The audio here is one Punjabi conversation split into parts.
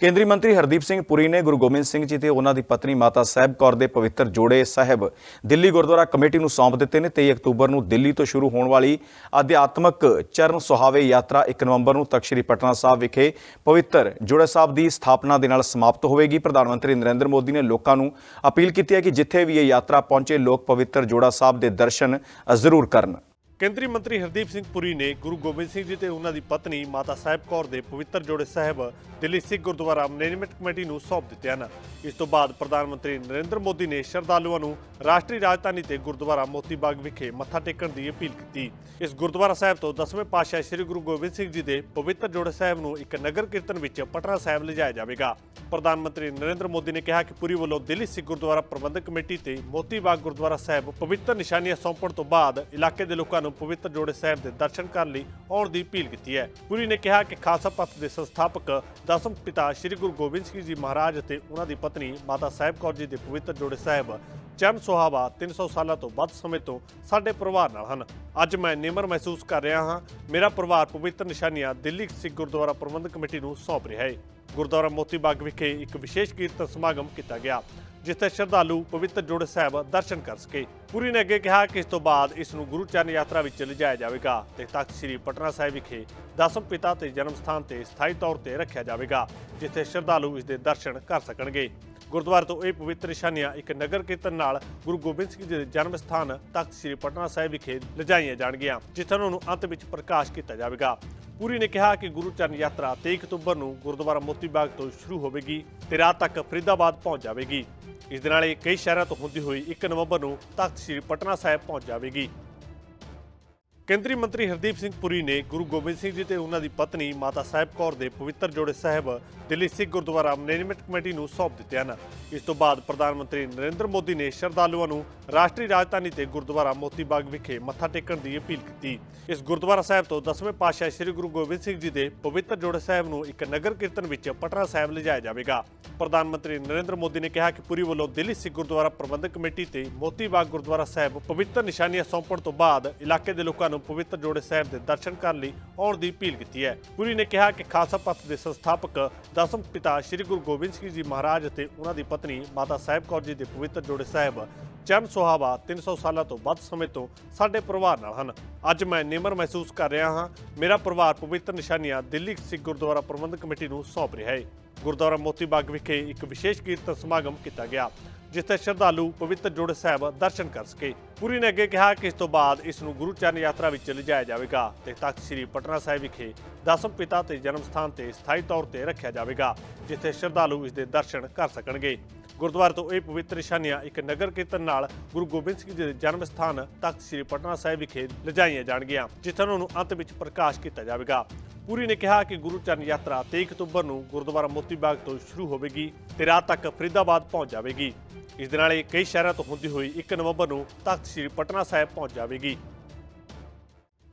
ਕੇਂਦਰੀ ਮੰਤਰੀ ਹਰਦੀਪ ਸਿੰਘ ਪੁਰੀ ਨੇ ਗੁਰੂ ਗੋਬਿੰਦ ਸਿੰਘ ਜੀ ਤੇ ਉਹਨਾਂ ਦੀ ਪਤਨੀ ਮਾਤਾ ਸਾਹਿਬ ਕੌਰ ਦੇ ਪਵਿੱਤਰ ਜੋੜੇ ਸਾਹਿਬ ਦਿੱਲੀ ਗੁਰਦੁਆਰਾ ਕਮੇਟੀ ਨੂੰ ਸੌਂਪ ਦਿੱਤੇ ਨੇ। 23 ਅਕਤੂਬਰ ਨੂੰ ਦਿੱਲੀ ਤੋਂ ਸ਼ੁਰੂ ਹੋਣ ਵਾਲੀ ਅਧਿਆਤਮਕ ਚਰਨ ਸੁਹਾਵੇ ਯਾਤਰਾ 1 ਨਵੰਬਰ ਨੂੰ ਤਖਤ ਸ੍ਰੀ ਪਟਨਾ ਸਾਹਿਬ ਵਿਖੇ ਪਵਿੱਤਰ ਜੋੜੇ ਸਾਹਿਬ ਦੀ ਸਥਾਪਨਾ ਦੇ ਨਾਲ ਸਮਾਪਤ ਹੋਵੇਗੀ। ਪ੍ਰਧਾਨ ਮੰਤਰੀ ਨਰਿੰਦਰ ਮੋਦੀ ਨੇ ਲੋਕਾਂ ਨੂੰ ਅਪੀਲ ਕੀਤੀ ਹੈ ਕਿ ਜਿੱਥੇ ਵੀ ਇਹ ਯਾਤਰਾ ਪਹੁੰਚੇ, ਲੋਕ ਪਵਿੱਤਰ ਜੋੜਾ ਸਾਹਿਬ ਦੇ ਦਰਸ਼ਨ ਜ਼ਰੂਰ ਕਰਨ। ਕੇਂਦਰੀ ਮੰਤਰੀ ਹਰਦੀਪ ਸਿੰਘ ਪੁਰੀ ਨੇ ਗੁਰੂ ਗੋਬਿੰਦ ਸਿੰਘ ਜੀ ਤੇ ਉਹਨਾਂ ਦੀ ਪਤਨੀ ਮਾਤਾ ਸਾਹਿਬ ਕੌਰ ਦੇ ਪਵਿੱਤਰ ਜੋੜੇ ਸਾਹਿਬ, ਦਿੱਲੀ ਸਿੱਖ ਗੁਰਦੁਆਰਾ ਮੈਨੇਜਮੈਂਟ ਕਮੇਟੀ ਨੂੰ ਸੌਂਪ ਦਿੱਤੇ ਹਨ। ਇਸ ਤੋਂ ਬਾਅਦ ਪ੍ਰਧਾਨ ਮੰਤਰੀ ਨਰਿੰਦਰ ਮੋਦੀ ਨੇ ਸ਼ਰਧਾਲੂਆਂ ਨੂੰ ਰਾਸ਼ਟਰੀ ਰਾਜਧਾਨੀ ਤੇ ਗੁਰਦੁਆਰਾ ਮੋਤੀ ਬਾਗ ਵਿਖੇ ਮੱਥਾ ਟੇਕਣ ਦੀ ਅਪੀਲ ਕੀਤੀ। ਇਸ ਗੁਰਦੁਆਰਾ ਸਾਹਿਬ ਤੋਂ 10ਵੇਂ ਪਾਤਸ਼ਾਹ ਸ੍ਰੀ ਗੁਰੂ ਗੋਬਿੰਦ ਸਿੰਘ ਜੀ ਦੇ ਪਵਿੱਤਰ ਜੋੜੇ ਸਾਹਿਬ ਨੂੰ ਇੱਕ ਨਗਰ ਕੀਰਤਨ ਵਿੱਚ ਪਟਨਾ ਸਾਹਿਬ ਲਿਜਾਇਆ ਜਾਵੇਗਾ। ਪ੍ਰਧਾਨ ਮੰਤਰੀ ਨਰਿੰਦਰ ਮੋਦੀ ਨੇ ਕਿਹਾ ਕਿ ਪੁਰੀ ਵੱਲੋਂ ਦਿੱਲੀ ਸਿੱਖ ਗੁਰਦੁਆਰਾ ਪ੍ਰਬੰਧਕ ਕਮੇਟੀ ਤੇ ਮੋਤੀ ਬਾਗ ਗੁਰਦੁਆਰਾ ਸਾਹਿਬ ਪਵਿੱਤਰ ਨਿਸ਼ਾਨੀਆਂ ਸੌਂਪਣ ਤੋਂ ਬਾਅਦ ਇਲਾਕੇ ਦੇ ਲੋਕਾਂ ਨੂੰ ਪਵਿੱਤਰ ਜੋੜੇ ਸਾਹਿਬ ਦੇ ਦਰਸ਼ਨ ਕਰਨ ਲਈ ਆਉਣ ਦੀ ਅਪੀਲ ਕੀਤੀ ਹੈ। ਪੁਰੀ ਨੇ ਕਿਹਾ ਕਿ ਖਾਲਸਾ ਪੰਥ ਦੇ ਸੰਸਥਾਪਕ ਦਸਮ ਪਿਤਾ ਸ੍ਰੀ ਗੁਰੂ ਗੋਬਿੰਦ ਸਿੰਘ ਜੀ ਮਹਾਰਾਜ ਅਤੇ ਉਹਨਾਂ ਦੀ ਪਤਨੀ ਮਾਤਾ ਸਾਹਿਬ ਕੌਰ ਜੀ ਦੇ ਪਵਿੱਤਰ ਜੋੜੇ ਸਾਹਿਬ ਚਰਨ ਸੁਹਾਵਾ 300 ਸਾਲਾਂ ਤੋਂ ਵੱਧ ਸਮੇਂ ਤੋਂ ਸਾਡੇ ਪਰਿਵਾਰ ਨਾਲ ਹਨ। ਅੱਜ ਮੈਂ ਨਿਮਰ ਮਹਿਸੂਸ ਕਰ ਰਿਹਾ ਹਾਂ। ਮੇਰਾ ਪਰਿਵਾਰ ਪਵਿੱਤਰ ਨਿਸ਼ਾਨੀਆਂ ਦਿੱਲੀ ਸਿੱਖ ਗੁਰਦੁਆਰਾ ਪ੍ਰਬੰਧਕ ਕਮੇਟੀ ਨੂੰ ਸੌਂਪ ਰਿਹਾ ਹੈ। ਗੁਰਦੁਆਰਾ ਮੋਤੀ ਬਾਗ ਵਿਖੇ ਇੱਕ ਵਿਸ਼ੇਸ਼ ਕੀਰਤਨ ਸਮਾਗਮ ਕੀਤਾ ਗਿਆ, ਜਿੱਥੇ ਸ਼ਰਧਾਲੂ ਪਵਿੱਤਰ ਜੋੜੇ ਸਾਹਿਬ ਦਰਸ਼ਨ ਕਰ ਸਕੇ। ਪੁਰੀ ਨੇ ਅੱਗੇ ਕਿਹਾ ਕਿ ਇਸ ਤੋਂ ਬਾਅਦ ਇਸ ਨੂੰ ਗੁਰੂ ਚਰਨ ਯਾਤਰਾ ਵਿੱਚ ਲਿਜਾਇਆ ਜਾਵੇਗਾ ਤੇ ਤਖਤ ਸ੍ਰੀ ਪਟਨਾ ਸਾਹਿਬ ਵਿਖੇ ਦਸਮ ਪਿਤਾ ਤੇ ਜਨਮ ਸਥਾਨ ਤੇ ਸਥਾਈ ਤੌਰ ਤੇ ਰੱਖਿਆ ਜਾਵੇਗਾ, ਜਿੱਥੇ ਸ਼ਰਧਾਲੂ ਇਸ ਦੇ ਦਰਸ਼ਨ ਕਰ ਸਕਣਗੇ। ਗੁਰਦੁਆਰੇ ਤੋਂ ਇਹ ਪਵਿੱਤਰ ਨਿਸ਼ਾਨੀਆਂ ਇੱਕ ਨਗਰ ਕੀਰਤਨ ਨਾਲ ਗੁਰੂ ਗੋਬਿੰਦ ਸਿੰਘ ਜੀ ਦੇ ਜਨਮ ਸਥਾਨ ਤਖਤ ਸ੍ਰੀ ਪਟਨਾ ਸਾਹਿਬ ਵਿਖੇ ਲਿਜਾਈਆਂ ਜਾਣਗੀਆਂ, ਜਿੱਥੇ ਉਹਨਾਂ ਨੂੰ ਅੰਤ ਵਿੱਚ ਪ੍ਰਕਾਸ਼ ਕੀਤਾ ਜਾਵੇਗਾ। ਪੂਰੀ ਨੇ ਕਿਹਾ ਕਿ ਗੁਰੂ ਚਰਨ ਯਾਤਰਾ 23 ਅਕਤੂਬਰ ਨੂੰ ਗੁਰਦੁਆਰਾ ਮੋਤੀ ਬਾਗ ਤੋਂ ਸ਼ੁਰੂ ਹੋਵੇਗੀ ਤੇ ਰਾਤ ਤੱਕ ਫਰੀਦਾਬਾਦ ਪਹੁੰਚ ਜਾਵੇਗੀ। ਇਸ ਦੇ ਨਾਲ ਇਹ ਕਈ ਸ਼ਹਿਰਾਂ ਤੋਂ ਹੁੰਦੀ ਹੋਈ 1 ਨਵੰਬਰ ਨੂੰ ਤਖਤ ਸ੍ਰੀ ਪਟਨਾ ਸਾਹਿਬ ਪਹੁੰਚ ਜਾਵੇਗੀ। ਕੇਂਦਰੀ ਮੰਤਰੀ ਹਰਦੀਪ ਸਿੰਘ ਪੁਰੀ ਨੇ ਗੁਰੂ ਗੋਬਿੰਦ ਸਿੰਘ ਜੀ ਤੇ ਉਹਨਾਂ ਦੀ ਪਤਨੀ ਮਾਤਾ ਸਾਹਿਬ ਕੌਰ ਦੇ ਪਵਿੱਤਰ ਜੋੜੇ ਸਾਹਿਬ ਦਿੱਲੀ ਸਿੱਖ ਗੁਰਦੁਆਰਾ ਮੈਨੇਜਮੈਂਟ ਕਮੇਟੀ ਨੂੰ ਸੌਂਪ ਦਿੱਤੇ ਹਨ। ਇਸ ਤੋਂ ਬਾਅਦ ਪ੍ਰਧਾਨ ਮੰਤਰੀ ਨਰਿੰਦਰ ਮੋਦੀ ਨੇ ਸ਼ਰਧਾਲੂਆਂ ਨੂੰ ਰਾਸ਼ਟਰੀ ਰਾਜਧਾਨੀ ਤੇ ਗੁਰਦੁਆਰਾ ਮੋਤੀ ਬਾਗ ਵਿਖੇ ਮੱਥਾ ਟੇਕਣ ਦੀ ਅਪੀਲ ਕੀਤੀ। ਇਸ ਗੁਰਦੁਆਰਾ ਸਾਹਿਬ ਤੋਂ 10ਵੇਂ ਪਾਤਸ਼ਾਹ ਸ੍ਰੀ ਗੁਰੂ ਗੋਬਿੰਦ ਸਿੰਘ ਜੀ ਦੇ ਪਵਿੱਤਰ ਜੋੜੇ ਸਾਹਿਬ ਨੂੰ ਇੱਕ ਨਗਰ ਕੀਰਤਨ ਵਿੱਚ ਪਟਨਾ ਸਾਹਿਬ ਲਿਜਾਇਆ ਜਾਵੇਗਾ। ਪ੍ਰਧਾਨ ਮੰਤਰੀ ਨਰਿੰਦਰ ਮੋਦੀ ਨੇ ਕਿਹਾ ਕਿ ਪੁਰੀ ਵੱਲੋਂ ਦਿੱਲੀ ਸਿੱਖ ਗੁਰਦੁਆਰਾ ਪ੍ਰਬੰਧਕ ਕਮੇਟੀ ਤੇ ਮੋਤੀ ਬਾਗ ਗੁਰਦੁਆਰਾ ਸਾਹਿਬ ਪਵਿੱਤਰ ਨਿਸ਼ਾਨੀਆਂ ਸੌਂਪਣ ਤੋਂ ਬਾਅਦ ਇਲਾਕੇ ਦੇ ਲੋਕਾਂ ਨੂੰ ਪਵਿੱਤਰ ਜੋੜੇ ਸਾਹਿਬ ਦੇ ਦਰਸ਼ਨ ਕਰਨ ਲਈ ਆਉਣ ਦੀ ਅਪੀਲ ਕੀਤੀ ਹੈ। ਪੁਰੀ ਨੇ ਕਿਹਾ ਕਿ ਖਾਲਸਾ ਪੰਥ ਦੇ ਸੰਸਥਾਪਕ ਦਸਮ ਪਿਤਾ ਸ੍ਰੀ ਗੁਰੂ ਗੋਬਿੰਦ ਸਿੰਘ ਜੀ ਮਹਾਰਾਜ ਅਤੇ ਉਹਨਾਂ ਦੀ ਪਤਨੀ ਮਾਤਾ ਸਾਹਿਬ ਕੌਰ ਜੀ ਦੇ ਪਵਿੱਤਰ ਜੋੜੇ ਸਾਹਿਬ ਚਰਨ ਸੁਹਾਵਾ 300 ਸਾਲਾਂ ਤੋਂ ਵੱਧ ਸਮੇਂ ਤੋਂ ਸਾਡੇ ਪਰਿਵਾਰ ਨਾਲ ਹਨ। ਅੱਜ ਮੈਂ ਨਿਮਰ ਮਹਿਸੂਸ ਕਰ ਰਿਹਾ ਹਾਂ। ਮੇਰਾ ਪਰਿਵਾਰ ਪਵਿੱਤਰ ਨਿਸ਼ਾਨੀਆਂ ਦਿੱਲੀ ਸਿੱਖ ਗੁਰਦੁਆਰਾ ਪ੍ਰਬੰਧਕ ਕਮੇਟੀ ਨੂੰ ਸੌਂਪ ਰਿਹਾ ਹੈ। ਗੁਰਦੁਆਰਾ ਮੋਤੀ ਬਾਗ ਵਿਖੇ ਇੱਕ ਵਿਸ਼ੇਸ਼ ਕੀਰਤਨ ਸਮਾਗਮ ਕੀਤਾ ਗਿਆ, ਜਿੱਥੇ ਸ਼ਰਧਾਲੂ ਪਵਿੱਤਰ ਜੋੜੇ ਸਾਹਿਬ ਦਰਸ਼ਨ ਕਰ ਸਕੇ। ਪੁਰੀ ਨੇ ਅੱਗੇ ਕਿਹਾ ਕਿ ਇਸ ਤੋਂ ਬਾਅਦ ਇਸ ਨੂੰ ਗੁਰੂ ਚਰਨ ਯਾਤਰਾ ਵਿੱਚ ਲਿਜਾਇਆ ਜਾਵੇਗਾ ਤੇ ਤਖਤ ਸ੍ਰੀ ਪਟਨਾ ਸਾਹਿਬ ਵਿਖੇ ਦਸਮ ਪਿਤਾ ਤੇ ਜਨਮ ਸਥਾਨ ਤੇ ਸਥਾਈ ਤੌਰ ਤੇ ਰੱਖਿਆ ਜਾਵੇਗਾ, ਜਿੱਥੇ ਸ਼ਰਧਾਲੂ ਇਸ ਦੇ ਦਰਸ਼ਨ ਕਰ ਸਕਣਗੇ। ਗੁਰਦੁਆਰੇ ਤੋਂ ਇਹ ਪਵਿੱਤਰ ਨਿਸ਼ਾਨੀਆਂ ਇੱਕ ਨਗਰ ਕੀਰਤਨ ਨਾਲ ਗੁਰੂ ਗੋਬਿੰਦ ਸਿੰਘ ਜੀ ਦੇ ਜਨਮ ਸਥਾਨ ਤਖਤ ਸ੍ਰੀ ਪਟਨਾ ਸਾਹਿਬ ਵਿਖੇ ਲਿਜਾਈਆਂ ਜਾਣਗੀਆਂ, ਜਿੱਥੇ ਉਹਨਾਂ ਨੂੰ ਅੰਤ ਵਿੱਚ ਪ੍ਰਕਾਸ਼ ਕੀਤਾ ਜਾਵੇਗਾ। ਪੂਰੀ ਨੇ ਕਿਹਾ ਕਿ ਗੁਰੂ ਚਰਨ ਯਾਤਰਾ 23 ਅਕਤੂਬਰ ਨੂੰ ਗੁਰਦੁਆਰਾ ਮੋਤੀ ਬਾਗ ਤੋਂ ਸ਼ੁਰੂ ਹੋਵੇਗੀ ਤੇ ਰਾਤ ਤੱਕ ਫਰੀਦਾਬਾਦ ਪਹੁੰਚ ਜਾਵੇਗੀ। ਇਸ ਦੇ ਨਾਲ ਇਹ ਕਈ ਸ਼ਹਿਰਾਂ ਤੋਂ ਹੁੰਦੀ ਹੋਈ 1 ਨਵੰਬਰ ਨੂੰ ਤਖਤ ਸ੍ਰੀ ਪਟਨਾ ਸਾਹਿਬ ਪਹੁੰਚ ਜਾਵੇਗੀ।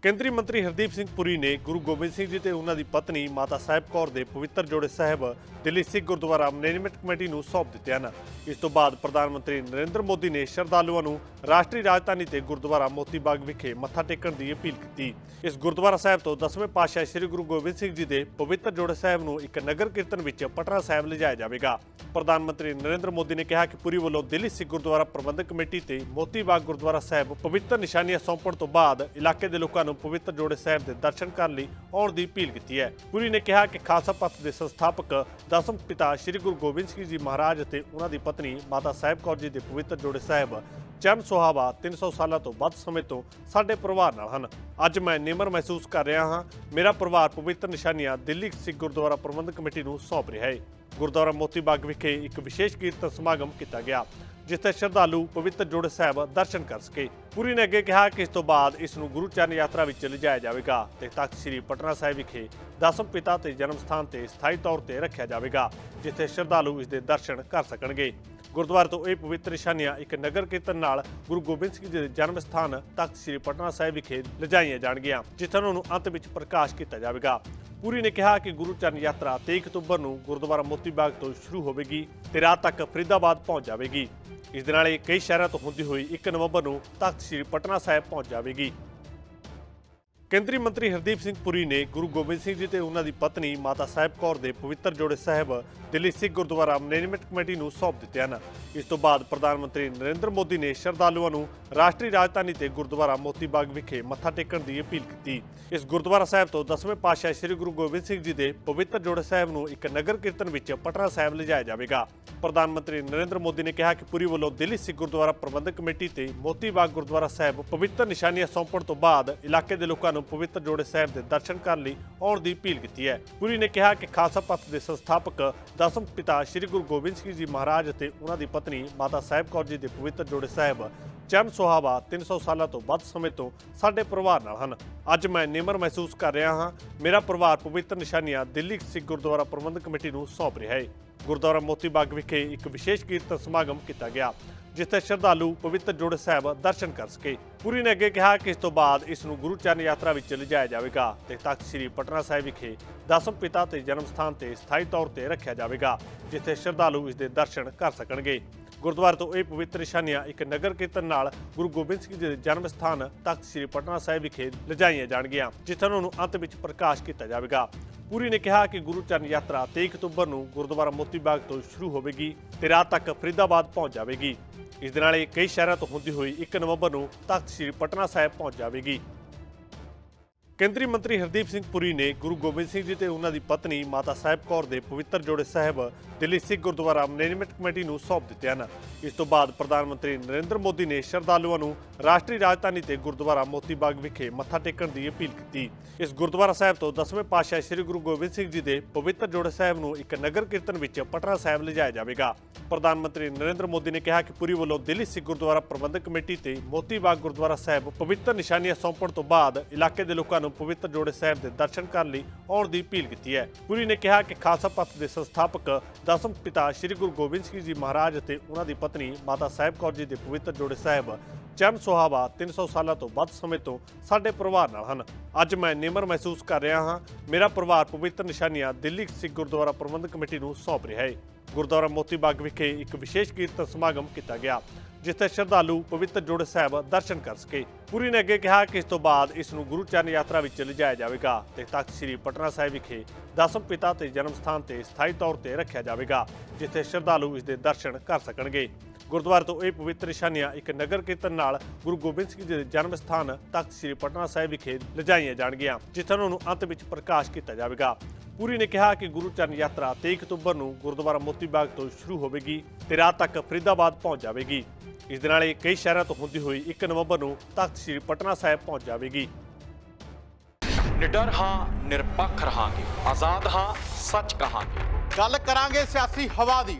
ਕੇਂਦਰੀ ਮੰਤਰੀ ਹਰਦੀਪ ਸਿੰਘ ਪੁਰੀ ਨੇ ਗੁਰੂ ਗੋਬਿੰਦ ਸਿੰਘ ਜੀ ਤੇ ਉਹਨਾਂ ਦੀ ਪਤਨੀ ਮਾਤਾ ਸਾਹਿਬ ਕੌਰ ਦੇ ਪਵਿੱਤਰ ਜੋੜੇ ਸਾਹਿਬ ਦਿੱਲੀ ਸਿੱਖ ਗੁਰਦੁਆਰਾ ਮੈਨੇਜਮੈਂਟ ਕਮੇਟੀ ਨੂੰ ਸੌਂਪ ਦਿੱਤੇ ਹਨ। ਇਸ ਤੋਂ ਬਾਅਦ ਪ੍ਰਧਾਨ ਮੰਤਰੀ ਨਰਿੰਦਰ ਮੋਦੀ ਨੇ ਸ਼ਰਧਾਲੂਆਂ ਨੂੰ ਰਾਸ਼ਟਰੀ ਰਾਜਧਾਨੀ ਤੇ ਗੁਰਦੁਆਰਾ ਮੋਤੀ ਬਾਗ ਵਿਖੇ ਮੱਥਾ ਟੇਕਣ ਦੀ ਅਪੀਲ ਕੀਤੀ। ਇਸ ਗੁਰਦੁਆਰਾ ਸਾਹਿਬ ਤੋਂ 10ਵੇਂ ਪਾਤਸ਼ਾਹ ਸ੍ਰੀ ਗੁਰੂ ਗੋਬਿੰਦ ਸਿੰਘ ਜੀ ਦੇ ਪਵਿੱਤਰ ਜੋੜੇ ਸਾਹਿਬ ਨੂੰ ਇੱਕ ਨਗਰ ਕੀਰਤਨ ਵਿੱਚ ਪਟਨਾ ਸਾਹਿਬ ਲਿਜਾਇਆ ਜਾਵੇਗਾ। ਪ੍ਰਧਾਨ ਮੰਤਰੀ ਨਰਿੰਦਰ ਮੋਦੀ ਨੇ ਕਿਹਾ ਕਿ ਪੁਰੀ ਵੱਲੋਂ ਦਿੱਲੀ ਸਿੱਖ ਗੁਰਦੁਆਰਾ ਪ੍ਰਬੰਧਕ ਕਮੇਟੀ ਤੇ ਮੋਤੀ ਬਾਗ ਗੁਰਦੁਆਰਾ ਸਾਹਿਬ ਪਵਿੱਤਰ ਨਿਸ਼ਾਨੀਆਂ ਸੌਂਪਣ ਤੋਂ ਬਾਅਦ ਇਲਾਕੇ ਦੇ ਲੋਕਾਂ ਨੂੰ ਪਵਿੱਤਰ ਜੋੜੇ ਸਾਹਿਬ ਦੇ ਦਰਸ਼ਨ ਕਰਨ ਲਈ ਆਉਣ ਦੀ ਅਪੀਲ ਕੀਤੀ ਹੈ। ਪੁਰੀ ਨੇ ਕਿਹਾ ਕਿ ਖਾਲਸਾ ਪੰਥ ਦੇ ਸੰਸਥਾਪਕ ਦਸਮ ਪਿਤਾ ਸ੍ਰੀ ਗੁਰੂ ਗੋਬਿੰਦ ਸਿੰਘ ਜੀ ਮਹਾਰਾਜ ਅਤੇ ਉਹਨਾਂ ਦੀ ਪਤਨੀ ਮਾਤਾ ਸਾਹਿਬ ਕੌਰ ਜੀ ਦੇ ਪਵਿੱਤਰ ਜੋੜੇ ਸਾਹਿਬ ਚਰਨ ਸੁਹਾਵਾ 300 ਸਾਲਾਂ ਤੋਂ ਵੱਧ ਸਮੇਂ ਤੋਂ ਸਾਡੇ ਪਰਿਵਾਰ ਨਾਲ ਹਨ। ਅੱਜ ਮੈਂ ਨਿਮਰ ਮਹਿਸੂਸ ਕਰ ਰਿਹਾ ਹਾਂ। ਮੇਰਾ ਪਰਿਵਾਰ ਪਵਿੱਤਰ ਨਿਸ਼ਾਨੀਆਂ ਦਿੱਲੀ ਸਿੱਖ ਗੁਰਦੁਆਰਾ ਪ੍ਰਬੰਧਕ ਕਮੇਟੀ ਨੂੰ ਸੌਂਪ ਰਿਹਾ ਹੈ। ਗੁਰਦੁਆਰਾ ਮੋਤੀ ਬਾਗ ਵਿਖੇ ਇੱਕ ਵਿਸ਼ੇਸ਼ ਕੀਰਤਨ ਸਮਾਗਮ ਕੀਤਾ ਗਿਆ ਜਿੱਥੇ ਸ਼ਰਧਾਲੂ ਪਵਿੱਤਰ ਜੋੜੇ ਸਾਹਿਬ ਦਰਸ਼ਨ ਕਰ ਸਕੇ। ਪੁਰੀ ਨੇ ਅੱਗੇ ਕਿਹਾ ਕਿ ਇਸ ਤੋਂ ਬਾਅਦ ਇਸ ਨੂੰ ਗੁਰੂ ਚਰਨ ਯਾਤਰਾ ਵਿੱਚ ਲਿਜਾਇਆ ਜਾਵੇਗਾ ਤੇ ਤਖਤ ਸ੍ਰੀ ਪਟਨਾ ਸਾਹਿਬ ਵਿਖੇ ਦਸਮ ਪਿਤਾ ਤੇ ਜਨਮ ਸਥਾਨ ਤੇ ਸਥਾਈ ਤੌਰ ਤੇ ਰੱਖਿਆ ਜਾਵੇਗਾ, ਜਿੱਥੇ ਸ਼ਰਧਾਲੂ ਇਸ ਦੇ ਦਰਸ਼ਨ ਕਰ ਸਕਣਗੇ। ਗੁਰਦੁਆਰੇ ਤੋਂ ਇਹ ਪਵਿੱਤਰ ਨਿਸ਼ਾਨੀਆਂ ਇੱਕ ਨਗਰ ਕੀਰਤਨ ਨਾਲ ਗੁਰੂ ਗੋਬਿੰਦ ਸਿੰਘ ਜੀ ਦੇ ਜਨਮ ਸਥਾਨ ਤਖਤ ਸ੍ਰੀ ਪਟਨਾ ਸਾਹਿਬ ਵਿਖੇ ਲਿਜਾਈਆਂ ਜਾਣਗੀਆਂ ਜਿੱਥੇ ਉਹਨਾਂ ਨੂੰ ਅੰਤ ਵਿੱਚ ਪ੍ਰਕਾਸ਼ ਕੀਤਾ ਜਾਵੇਗਾ। ਪੂਰੀ ਨੇ ਕਿਹਾ ਕਿ ਗੁਰੂ ਚਰਨ ਯਾਤਰਾ 23 ਅਕਤੂਬਰ ਨੂੰ ਗੁਰਦੁਆਰਾ ਮੋਤੀ ਬਾਗ ਤੋਂ ਸ਼ੁਰੂ ਹੋਵੇਗੀ ਤੇ ਰਾਤ ਤੱਕ ਫਰੀਦਾਬਾਦ ਪਹੁੰਚ ਜਾਵੇਗੀ। ਇਸ ਦੇ ਨਾਲ ਇਹ ਕਈ ਸ਼ਹਿਰਾਂ ਤੋਂ ਹੁੰਦੀ ਹੋਈ 1 ਨਵੰਬਰ ਨੂੰ ਤਖਤ ਸ੍ਰੀ ਪਟਨਾ ਸਾਹਿਬ ਪਹੁੰਚ ਜਾਵੇਗੀ। ਕੇਂਦਰੀ ਮੰਤਰੀ ਹਰਦੀਪ ਸਿੰਘ ਪੁਰੀ ਨੇ ਗੁਰੂ ਗੋਬਿੰਦ ਸਿੰਘ ਜੀ ਤੇ ਉਹਨਾਂ ਦੀ ਪਤਨੀ ਮਾਤਾ ਸਾਹਿਬ ਕੌਰ ਦੇ ਪਵਿੱਤਰ ਜੋੜੇ ਸਾਹਿਬ ਦਿੱਲੀ ਸਿੱਖ ਗੁਰਦੁਆਰਾ ਮੈਨੇਜਮੈਂਟ ਕਮੇਟੀ ਨੂੰ ਸੌਂਪ ਦਿੱਤੇ ਹਨ। ਇਸ ਤੋਂ ਬਾਅਦ ਪ੍ਰਧਾਨ ਮੰਤਰੀ ਨਰਿੰਦਰ ਮੋਦੀ ਨੇ ਸ਼ਰਧਾਲੂਆਂ ਨੂੰ ਰਾਸ਼ਟਰੀ ਰਾਜਧਾਨੀ ਤੇ ਗੁਰਦੁਆਰਾ ਮੋਤੀ ਬਾਗ ਵਿਖੇ ਮੱਥਾ ਟੇਕਣ ਦੀ ਅਪੀਲ ਕੀਤੀ। ਇਸ ਗੁਰਦੁਆਰਾ ਸਾਹਿਬ ਤੋਂ 10ਵੇਂ ਪਾਤਸ਼ਾਹ ਸ੍ਰੀ ਗੁਰੂ ਗੋਬਿੰਦ ਸਿੰਘ ਜੀ ਦੇ ਪਵਿੱਤਰ ਜੋੜੇ ਸਾਹਿਬ ਨੂੰ ਇੱਕ ਨਗਰ ਕੀਰਤਨ ਵਿੱਚ ਪਟਨਾ ਸਾਹਿਬ ਲਿਜਾਇਆ ਜਾਵੇਗਾ। ਪ੍ਰਧਾਨ ਮੰਤਰੀ ਨਰਿੰਦਰ ਮੋਦੀ ਨੇ ਕਿਹਾ ਕਿ ਪੁਰੀ ਵੱਲੋਂ ਦਿੱਲੀ ਸਿੱਖ ਗੁਰਦੁਆਰਾ ਪ੍ਰਬੰਧਕ ਕਮੇਟੀ ਤੇ ਮੋਤੀ ਬਾਗ ਗੁਰਦੁਆਰਾ ਸਾਹਿਬ ਪਵਿੱਤਰ ਨਿਸ਼ਾਨੀਆਂ ਸੌਂਪਣ ਤੋਂ ਬਾਅਦ ਇਲਾਕੇ ਦੇ ਲੋਕਾਂ ਨੂੰ ਪਵਿੱਤਰ ਜੋੜੇ ਸਾਹਿਬ ਦੇ ਦਰਸ਼ਨ ਕਰਨ ਲਈ ਆਉਣ ਦੀ ਅਪੀਲ ਕੀਤੀ ਹੈ। ਪੁਰੀ ਨੇ ਕਿਹਾ ਕਿ ਖਾਲਸਾ ਪੰਥ ਦੇ ਸੰਸਥਾਪਕ ਦਸਮ ਪਿਤਾ ਸ੍ਰੀ ਗੁਰੂ ਗੋਬਿੰਦ ਸਿੰਘ ਜੀ ਮਹਾਰਾਜ ਅਤੇ ਉਹਨਾਂ ਦੀ ਪਤਨੀ ਮਾਤਾ ਸਾਹਿਬ ਕੌਰ ਜੀ ਦੇ ਪਵਿੱਤਰ ਜੋੜੇ ਸਾਹਿਬ ਚਰਨ ਸੁਹਾਵਾ 300 ਸਾਲਾਂ ਤੋਂ ਵੱਧ ਸਮੇਂ ਤੋਂ ਸਾਡੇ ਪਰਿਵਾਰ ਨਾਲ ਹਨ। ਅੱਜ ਮੈਂ ਨਿਮਰ ਮਹਿਸੂਸ ਕਰ ਰਿਹਾ ਹਾਂ। ਮੇਰਾ ਪਰਿਵਾਰ ਪਵਿੱਤਰ ਨਿਸ਼ਾਨੀਆਂ ਦਿੱਲੀ ਸਿੱਖ ਗੁਰਦੁਆਰਾ ਪ੍ਰਬੰਧਕ ਕਮੇਟੀ ਨੂੰ ਸੌਂਪ ਰਿਹਾ ਹੈ। ਗੁਰਦੁਆਰਾ ਮੋਤੀ ਬਾਗ ਵਿਖੇ ਇੱਕ ਵਿਸ਼ੇਸ਼ ਕੀਰਤਨ ਸਮਾਗਮ ਕੀਤਾ ਗਿਆ। ਜਿੱਥੇ ਸ਼ਰਧਾਲੂ ਪਵਿੱਤਰ ਜੋੜੇ ਸਾਹਿਬ ਦਰਸ਼ਨ ਕਰ ਸਕੇ। ਪੁਰੀ ਨੇ ਅੱਗੇ ਕਿਹਾ ਕਿ ਇਸ ਤੋਂ ਬਾਅਦ ਇਸ ਨੂੰ ਗੁਰੂ ਚਰਨ ਯਾਤਰਾ ਵਿੱਚ ਲਿਜਾਇਆ ਜਾਵੇਗਾ ਤੇ ਤਖਤ ਸ੍ਰੀ ਪਟਨਾ ਸਾਹਿਬ ਵਿਖੇ ਦਸਮ ਪਿਤਾ ਤੇ ਜਨਮ ਸਥਾਨ ਤੇ ਸਥਾਈ ਤੌਰ ਤੇ ਰੱਖਿਆ ਜਾਵੇਗਾ, ਜਿੱਥੇ ਸ਼ਰਧਾਲੂ ਇਸ ਦੇ ਦਰਸ਼ਨ ਕਰ ਸਕਣਗੇ। ਗੁਰਦੁਆਰੇ ਤੋਂ ਇਹ ਪਵਿੱਤਰ ਨਿਸ਼ਾਨੀਆਂ ਇੱਕ ਨਗਰ ਕੀਰਤਨ ਨਾਲ ਗੁਰੂ ਗੋਬਿੰਦ ਸਿੰਘ ਜੀ ਦੇ ਜਨਮ ਸਥਾਨ ਤਖਤ ਸ੍ਰੀ ਪਟਨਾ ਸਾਹਿਬ ਵਿਖੇ ਲਿਜਾਈਆਂ ਜਾਣਗੀਆਂ, ਜਿੱਥੇ ਉਹਨਾਂ ਨੂੰ ਅੰਤ ਵਿੱਚ ਪ੍ਰਕਾਸ਼ ਕੀਤਾ ਜਾਵੇਗਾ। ਪੁਰੀ ਨੇ ਕਿਹਾ ਕਿ ਗੁਰੂ ਚਰਨ ਯਾਤਰਾ 23 ਅਕਤੂਬਰ ਨੂੰ ਗੁਰਦੁਆਰਾ ਮੋਤੀ ਬਾਗ ਤੋਂ ਸ਼ੁਰੂ ਹੋਵੇਗੀ ਤੇ ਰਾਤ ਤੱਕ ਫਰੀਦਾਬਾਦ ਪਹੁੰਚ ਜਾਵੇਗੀ। ਇਸ ਦੇ ਨਾਲ ਇਹ ਕਈ ਸ਼ਹਿਰਾਂ ਤੋਂ ਹੁੰਦੀ ਹੋਈ 1 ਨਵੰਬਰ ਨੂੰ ਤਖਤ ਸ੍ਰੀ ਪਟਨਾ ਸਾਹਿਬ ਪਹੁੰਚ ਜਾਵੇਗੀ। ਕੇਂਦਰੀ ਮੰਤਰੀ ਹਰਦੀਪ ਸਿੰਘ ਪੁਰੀ ਨੇ ਗੁਰੂ ਗੋਬਿੰਦ ਸਿੰਘ ਜੀ ਤੇ ਉਹਨਾਂ ਦੀ ਪਤਨੀ ਮਾਤਾ ਸਾਹਿਬ ਕੌਰ ਦੇ ਪਵਿੱਤਰ ਜੋੜੇ ਸਾਹਿਬ ਦਿੱਲੀ ਸਿੱਖ ਗੁਰਦੁਆਰਾ ਮੈਨੇਜਮੈਂਟ ਕਮੇਟੀ ਨੂੰ ਸੌਂਪ ਦਿੱਤੇ ਹਨ। ਇਸ ਤੋਂ ਬਾਅਦ ਪ੍ਰਧਾਨ ਮੰਤਰੀ ਨਰਿੰਦਰ ਮੋਦੀ ਨੇ ਸ਼ਰਧਾਲੂਆਂ ਨੂੰ ਰਾਸ਼ਟਰੀ ਰਾਜਧਾਨੀ ਤੇ ਗੁਰਦੁਆਰਾ ਮੋਤੀ ਬਾਗ ਵਿਖੇ ਮੱਥਾ ਟੇਕਣ ਦੀ ਅਪੀਲ ਕੀਤੀ। ਇਸ ਗੁਰਦੁਆਰਾ ਸਾਹਿਬ ਤੋਂ 10ਵੇਂ ਪਾਤਸ਼ਾਹ ਸ੍ਰੀ ਗੁਰੂ ਗੋਬਿੰਦ ਸਿੰਘ ਜੀ ਦੇ ਪਵਿੱਤਰ ਜੋੜੇ ਸਾਹਿਬ ਨੂੰ ਇੱਕ ਨਗਰ ਕੀਰਤਨ ਵਿੱਚ ਪਟਨਾ ਸਾਹਿਬ ਲਿਜਾਇਆ ਜਾਵੇਗਾ। ਪ੍ਰਧਾਨ ਮੰਤਰੀ ਨਰਿੰਦਰ ਮੋਦੀ ਨੇ ਕਿਹਾ ਕਿ ਪੁਰੀ ਵੱਲੋਂ ਦਿੱਲੀ ਸਿੱਖ ਗੁਰਦੁਆਰਾ ਪ੍ਰਬੰਧਕ ਕਮੇਟੀ ਤੇ ਮੋਤੀ ਬਾਗ ਗੁਰਦੁਆਰਾ ਸਾਹਿਬ ਪਵਿੱਤਰ ਨਿਸ਼ਾਨੀਆਂ ਸੌਂਪਣ ਤੋਂ ਬਾਅਦ ਇਲਾਕੇ ਦੇ ਲੋਕਾਂ ਨੂੰ ਪਵਿੱਤਰ ਜੋੜੇ ਸਾਹਿਬ ਦੇ ਦਰਸ਼ਨ ਕਰਨ ਲਈ ਆਉਣ ਦੀ ਅਪੀਲ ਕੀਤੀ ਹੈ। ਪੁਰੀ ਨੇ ਕਿਹਾ ਕਿ ਖਾਲਸਾ ਪੰਥ ਦੇ ਸੰਸਥਾਪਕ ਦਸਮ ਪਿਤਾ ਸ੍ਰੀ ਗੁਰੂ ਗੋਬਿੰਦ ਸਿੰਘ ਜੀ ਮਹਾਰਾਜ ਅਤੇ ਉਹਨਾਂ ਦੀ ਪਤਨੀ ਮਾਤਾ ਸਾਹਿਬ ਕੌਰ ਜੀ ਦੇ ਪਵਿੱਤਰ ਜੋੜੇ ਸਾਹਿਬ ਚਰਨ ਸੁਹਾਵਾ 300 ਸਾਲਾਂ ਤੋਂ ਵੱਧ ਸਮੇਂ ਤੋਂ ਸਾਡੇ ਪਰਿਵਾਰ ਨਾਲ ਹਨ। ਅੱਜ ਮੈਂ ਨਿਮਰ ਮਹਿਸੂਸ ਕਰ ਰਿਹਾ ਹਾਂ। ਮੇਰਾ ਪਰਿਵਾਰ ਪਵਿੱਤਰ ਨਿਸ਼ਾਨੀਆਂ ਦਿੱਲੀ ਸਿੱਖ ਗੁਰਦੁਆਰਾ ਪ੍ਰਬੰਧਕ ਕਮੇਟੀ ਨੂੰ ਸੌਂਪ ਰਿਹਾ ਹੈ। ਗੁਰਦੁਆਰਾ ਮੋਤੀ ਬਾਗ ਵਿਖੇ ਇੱਕ ਵਿਸ਼ੇਸ਼ ਕੀਰਤਨ ਸਮਾਗਮ ਕੀਤਾ ਗਿਆ। ਜਿੱਥੇ ਸ਼ਰਧਾਲੂ ਪਵਿੱਤਰ ਜੋੜੇ ਸਾਹਿਬ ਦਰਸ਼ਨ ਕਰ ਸਕੇ। ਪੁਰੀ ਨੇ ਅੱਗੇ ਕਿਹਾ ਕਿ ਇਸ ਤੋਂ ਬਾਅਦ ਇਸ ਨੂੰ ਗੁਰੂ ਚਰਨ ਯਾਤਰਾ ਵਿੱਚ ਲਿਜਾਇਆ ਜਾਵੇਗਾ ਤੇ ਤਖਤ ਸ੍ਰੀ ਪਟਨਾ ਸਾਹਿਬ ਵਿਖੇ ਦਸਮ ਪਿਤਾ ਤੇ ਜਨਮ ਸਥਾਨ ਤੇ ਸਥਾਈ ਤੌਰ ਤੇ ਰੱਖਿਆ ਜਾਵੇਗਾ, ਜਿੱਥੇ ਸ਼ਰਧਾਲੂ ਇਸ ਦੇ ਦਰਸ਼ਨ ਕਰ ਸਕਣਗੇ। ਗੁਰਦੁਆਰੇ ਤੋਂ ਇਹ ਪਵਿੱਤਰ ਨਿਸ਼ਾਨੀਆਂ ਇੱਕ ਨਗਰ ਕੀਰਤਨ ਨਾਲ ਗੁਰੂ ਗੋਬਿੰਦ ਸਿੰਘ ਜੀ ਦੇ ਜਨਮ ਸਥਾਨ ਤਖਤ ਸ੍ਰੀ ਪਟਨਾ ਸਾਹਿਬ ਵਿਖੇ ਲਿਜਾਈਆਂ ਜਾਣਗੀਆਂ ਜਿੱਥੇ ਉਹਨਾਂ ਨੂੰ ਅੰਤ ਵਿੱਚ ਪ੍ਰਕਾਸ਼ ਕੀਤਾ ਜਾਵੇਗਾ। ਪੂਰੀ ਨੇ ਕਿਹਾ ਕਿ ਗੁਰੂ ਚਰਨ ਯਾਤਰਾ 23 ਅਕਤੂਬਰ ਨੂੰ ਗੁਰਦੁਆਰਾ ਮੋਤੀ ਬਾਗ ਤੋਂ ਸ਼ੁਰੂ ਹੋਵੇਗੀ ਤੇ ਰਾਤ ਤੱਕ ਫਰੀਦਾਬਾਦ ਪਹੁੰਚ ਜਾਵੇਗੀ। ਇਸ ਦੇ ਨਾਲ ਇਹ ਕਈ ਸ਼ਹਿਰਾਂ ਤੋਂ ਹੁੰਦੀ ਹੋਈ 1 ਨਵੰਬਰ ਨੂੰ ਤਖਤ ਸ੍ਰੀ ਪਟਨਾ ਸਾਹਿਬ ਪਹੁੰਚ ਜਾਵੇਗੀ। ਨਿਡਰ ਹਾਂ ਨਿਰਪੱਖ ਰਹਾਂਗੇ ਆਜ਼ਾਦ ਹਾਂ ਸੱਚ ਕਹਾਂਗੇ। ਗੱਲ ਕਰਾਂਗੇ ਸਿਆਸੀ ਹਵਾ ਦੀ।